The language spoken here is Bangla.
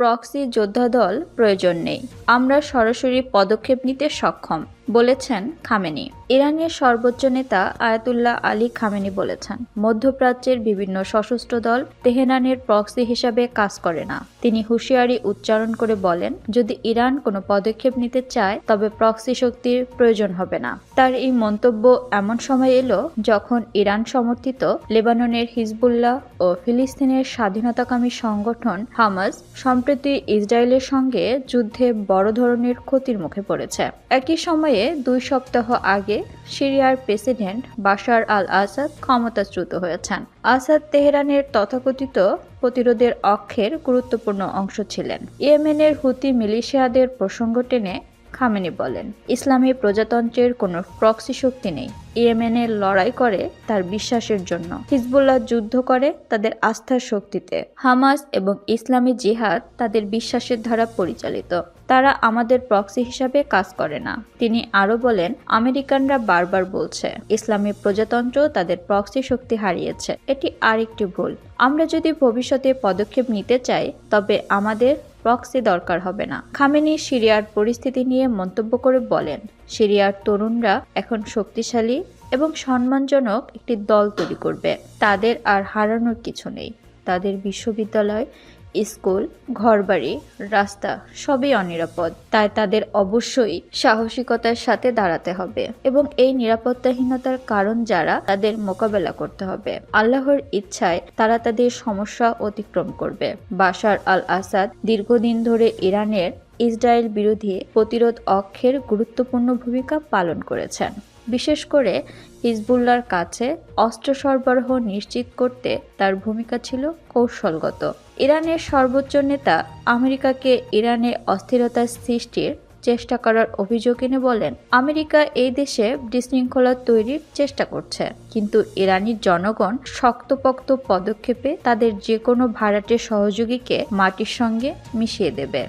প্রক্সি যোদ্ধা দল প্রয়োজন নেই। আমরা সরাসরি পদক্ষেপ নিতে সক্ষম। বলেছেন খামেনি। ইরানের সর্বোচ্চ নেতা আয়াতুল্লাহ আলী খামেনি বলেছেন, মধ্যপ্রাচ্যের বিভিন্ন সশস্ত্র দল তেহরানের প্রক্সি হিসাবে কাজ করে না। তিনি হুঁশিয়ারি উচ্চারণ করে বলেন, যদি ইরান কোনো পদক্ষেপ নিতে চায়, তবে প্রক্সি শক্তির প্রয়োজন হবে না। তার এই মন্তব্য এমন সময় এলো যখন ইরান সমর্থিত লেবাননের হিজবুল্লাহ ও ফিলিস্তিনের স্বাধীনতাকামী সংগঠন হামাস সম্প্রতি ইসরায়েলের সঙ্গে যুদ্ধে বড় ধরনের ক্ষতির মুখে পড়েছে। একই সময়ে দুই সপ্তাহ আগে সিরিয়ার প্রেসিডেন্ট বাশার আল আসাদ ক্ষমতাচ্যুত হয়েছেন। আসাদ তেহরানের তথাকথিত প্রতিরোধের অক্ষের গুরুত্বপূর্ণ অংশ ছিলেন। ইয়েমেনের হুতি মিলিশিয়াদের প্রসঙ্গ টেনে খামেনি বলেন। ইসলামী প্রজাতন্ত্রের কোনো প্রক্সি শক্তি নেই। ইয়েমেনের লড়াই করে তার বিশ্বাসের জন্য। হিজবুল্লাহ যুদ্ধ করে তাদের আস্থার শক্তিতে। হামাস এবং ইসলামী জিহাদ তাদের বিশ্বাসের দ্বারা পরিচালিত। তারা আমাদের প্রক্সি হিসাবে কাজ করে না। তিনি আরও বলেন, আমেরিকানরা বারবার বলছে, ইসলামী প্রজাতন্ত্র তাদের প্রক্সি শক্তি হারিয়েছে। এটি আরেকটি ভুল। আমরা যদি ভবিষ্যতে পদক্ষেপ নিতে চাই, তবে আমাদের প্রক্সি দরকার হবে না। খামেনি সিরিয়ার পরিস্থিতি নিয়ে মন্তব্য করে বলেন, সিরিয়ার তরুণরা এখন শক্তিশালী এবং সম্মানজনক একটি দল তৈরি করবে। তাদের আর হারানোর কিছু নেই। তাদের বিশ্ববিদ্যালয় স্কুল, ঘরবাড়ি, রাস্তা সবই অনিরাপদ। তাই তাদের অবশ্যই সাহসিকতার সাথে দাঁড়াতে হবে এবং এই নিরাপত্তাহীনতার কারণ যারা, তাদের মোকাবেলা করতে হবে। আল্লাহর ইচ্ছায় তারা তাদের সমস্যা অতিক্রম করবে। বাশার আল আসাদ দীর্ঘদিন ধরে ইরানের ইসরায়েল বিরোধী প্রতিরোধ অক্ষের গুরুত্বপূর্ণ ভূমিকা পালন করেছেন। বিশেষ করে হিজবুল্লার কাছে অস্ত্র সরবরাহ নিশ্চিত করতে তার ভূমিকা ছিল কৌশলগত। ইরানের সর্বোচ্চ নেতা আমেরিকাকে ইরানে অস্থিরতা সৃষ্টির চেষ্টা করার অভিযোগ এনে বলেন, আমেরিকা এই দেশে বিশৃঙ্খলা তৈরির চেষ্টা করছে, কিন্তু ইরানি জনগণ শক্তপোক্ত পদক্ষেপে তাদের যে কোনো ভাড়াটে সহযোগীকে মাটির সঙ্গে মিশিয়ে দেবে।